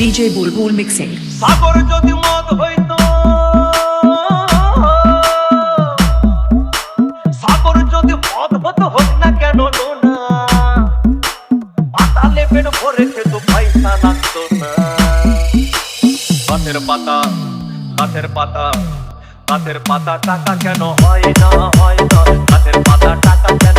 DJ Bulbul Mixing. সাগর যদি মদ হইতো, সাগর যদি মদ হতো হোক না কেন পাতালে পেট ভরে খেতো, পয়সা লাগতো না। গাছের পাতা গাছের পাতা গাছের পাতা টাকা কেন হয় না হয় না? গাছের পাতা টাকা কেন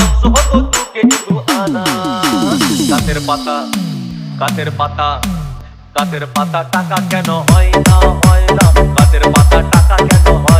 মাংস হতো দু কেজি আনা গাছের পাতা গাছের পাতা গাছের পাতা টাকা কেন হয় না হয় না? গাছের পাতা টাকা কেন হয়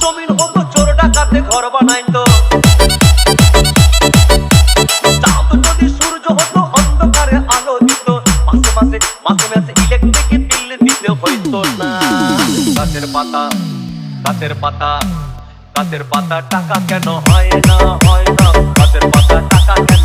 জমিন হতো চোর ডাকাতে ঘর বানাইতো পাতা, গাছের পাতা টাকা কেন হয় না হয় না। গাছের পাতা টাকা কেন